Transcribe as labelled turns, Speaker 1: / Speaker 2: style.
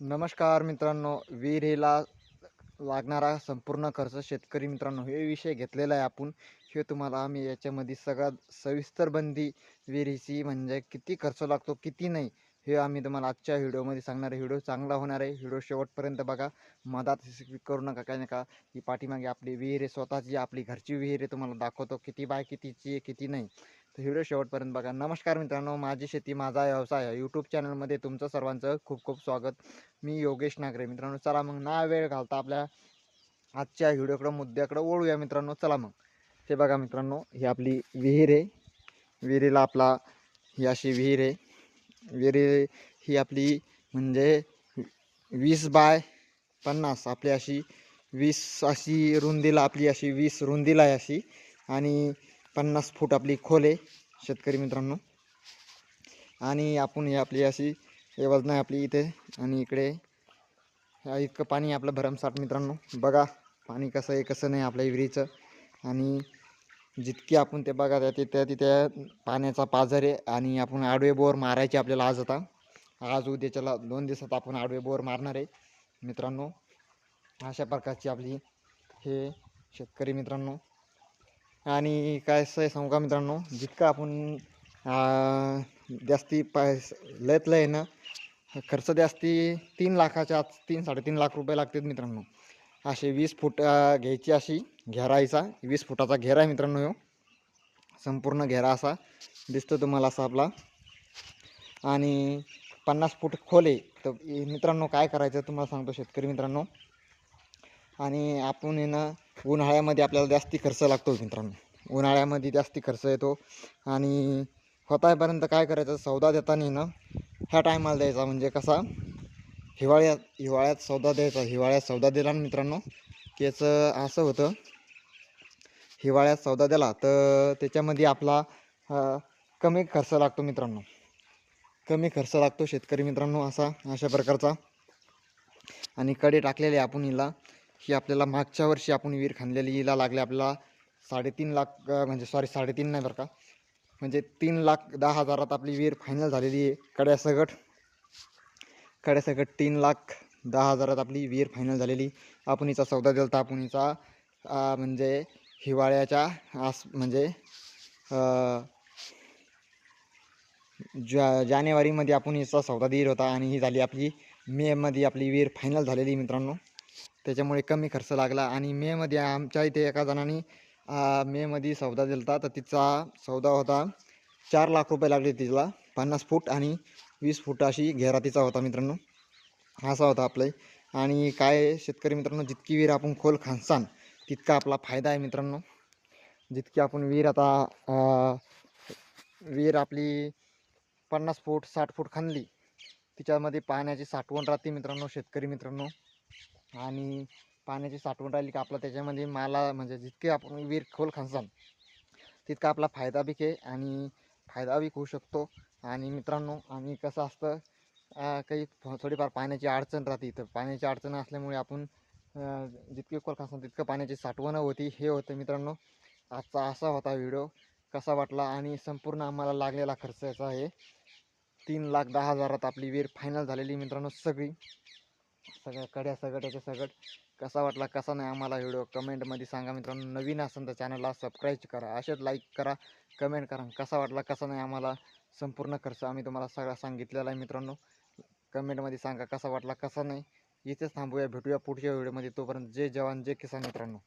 Speaker 1: नमस्कार मित्रांनो विहिरीला लागणारा संपूर्ण खर्च शेतकरी मित्रांनो हे विषय घेतलेला आहे आपण. हे तुम्हाला आम्ही याच्यामध्ये सगळ्यात सविस्तर बंदी विहिरीची म्हणजे किती खर्च लागतो किती नाही हे आम्ही तुम्हाला आजच्या व्हिडिओमध्ये सांगणार आहे. व्हिडिओ चांगला होणार आहे. व्हिडिओ शेवटपर्यंत बघा. मधात करू नका काय नका. ही पाठीमागे आपली विहीर आहे स्वतःची आपली घरची विहीर आहे तुम्हाला दाखवतो किती बाय कितीची आहे किती नाही. तर व्हिडिओ शेवटपर्यंत बघा. नमस्कार मित्रांनो माझी शेती माझा व्यवसाय आहे यूट्यूब चॅनलमध्ये तुमचं सर्वांचं खूप खूप स्वागत. मी योगेश नागरे. मित्रांनो चला मग ना वेळ घालता आपल्या आजच्या व्हिडिओकडं मुद्द्याकडं ओळूया मित्रांनो. चला मग. हे बघा मित्रांनो ही आपली विहीर आहे. विहिरीला आपला ही अशी विहीर आहे. विहिरी ही आपली म्हणजे वीस बाय पन्नास आपली अशी वीस अशी रुंदीला आपली अशी वीस रुंदीला आहे अशी. आणि पन्नास फूट आपली खोल आहे शेतकरी मित्रांनो. आणि आपण ही आपली अशी हे वजन आहे आपली इथे. आणि इकडे ह्या इतकं पाणी आपलं भरमसाठ मित्रांनो. बघा पाणी कसं आहे कसं नाही आपल्या विहिरीचं. आणि जितकी आपण ते बघा त्या तिथे तिथे पाण्याचा पाझर आहे आणि आपण आडवे बोर मारायचे आपल्याला आज आता. आज उद्याच्याला दोन दिवसात आपण आडवे बोर मारणार आहे. मित्रांनो अशा प्रकारची आपली हे शेतकरी मित्रांनो. आणि काय असं आहे सांगू का मित्रांनो? जितकं आपण जास्ती पाय लयत लय ना खर्च जास्ती तीन लाखाच्या आत तीन साडेतीन लाख रुपये लागतात मित्रांनो. असे वीस फूट घ्यायची अशी घेरायचा वीस फुटाचा घेरा आहे मित्रांनो हो संपूर्ण घेरा असा दिसतो तुम्हाला असा आपला. आणि पन्नास फूट खोल आहे. तर मित्रांनो काय करायचं तुम्हाला सांगतो शेतकरी मित्रांनो. आणि आपण येणं ना उन्हाळ्यामध्ये आपल्याला जास्ती खर्च लागतो मित्रांनो. उन्हाळ्यामध्ये जास्ती खर्च येतो. आणि होतापर्यंत काय करायचं? सौदा देताना ना ह्या टायमाला द्यायचा म्हणजे कसा? हिवाळ्यात हिवाळ्यात सौदा द्यायचा हिवाळ्यात सौदा दिला ना मित्रांनो. की याचं असं होतं. हिवाळ्यात सौदा दिला तर त्याच्यामध्ये आपला कमी खर्च लागतो मित्रांनो. कमी खर्च लागतो शेतकरी मित्रांनो असा अशा प्रकारचा. आणि कडे टाकलेले आपण हिला. ही आपल्याला मागच्या वर्षी आपण विहीर खांदलेली हिला लागले आपल्याला साडेतीन लाख म्हणजे सॉरी साडेतीन नाही बरं का. म्हणजे तीन लाख दहा हजारात आपली विहीर फायनल झालेली आहे कड्या कड्यासकट तीन लाख दहा हजारात आपली विहीर फायनल झालेली. आपणीचा सौदा दिला होता आपणीचा म्हणजे हिवाळ्याच्या आस म्हणजे जा जानेवारीमध्ये आपण हिचा सौदा दिला होता आणि ही झाली आपली मेमध्ये आपली विहीर फायनल झालेली मित्रांनो. त्याच्यामुळे कमी खर्च लागला आणि मेमध्ये आमच्या इथे एका जणांनी मेमध्ये सौदा दिला होता तर तिचा सौदा होता चार लाख रुपये लागले तिला. पन्नास फूट आणि वीस फूट अशी घेरा तिचा होता मित्रांनो. असा होता आपलं आणि काय शेतकरी मित्रांनो जितकी विहीर आपण खोल खानसान तितका आपला फायदा आहे मित्रांनो. जितकी आपण विहीर आता विहीर आपली पन्नास फूट साठ फूट खांदली तिच्यामध्ये पाण्याची साठवण राहते मित्रांनो शेतकरी मित्रांनो. आणि पाण्याची साठवण राहिली की आपला त्याच्यामध्ये माला म्हणजे जितके आपण विहीर खोल खानसान तितका आपला फायदा बी आहे. आणि फायदा बी होऊ शकतो. आणि मित्रांनो आणि कसं असतं काही थोडीफार पाण्याची अडचण राहते इथं. पाण्याची अडचण असल्यामुळे आपण जितके खोल खास तितकं पाण्याची साठवण होती हे होतं मित्रांनो. आजचा असा होता व्हिडिओ. कसा वाटला आणि संपूर्ण आम्हाला लागलेला खर्च याचा आहे. तीन लाख दहा हजारात आपली विहीर फायनल झालेली मित्रांनो सगळी. सगळ्या कड्या सगळ्याच्या सगळं. कसा वाटला कसा नाही आम्हाला व्हिडिओ? कमेंटमध्ये सांगा मित्रांनो. नवीन असेल तर चॅनलला सबस्क्राईब करा. असेच लाईक करा कमेंट करा. कसा वाटला कसा नाही आम्हाला? संपूर्ण खर्च आम्ही तुम्हाला सगळा सांगितलेला आहे मित्रांनो. कमेंटमध्ये सांगा कसा वाटला कसा नाही? इथेच थांबूया भेटूया पुढच्या व्हिडिओमध्ये तोपर्यंत जय जवान जय किसान मित्रांनो.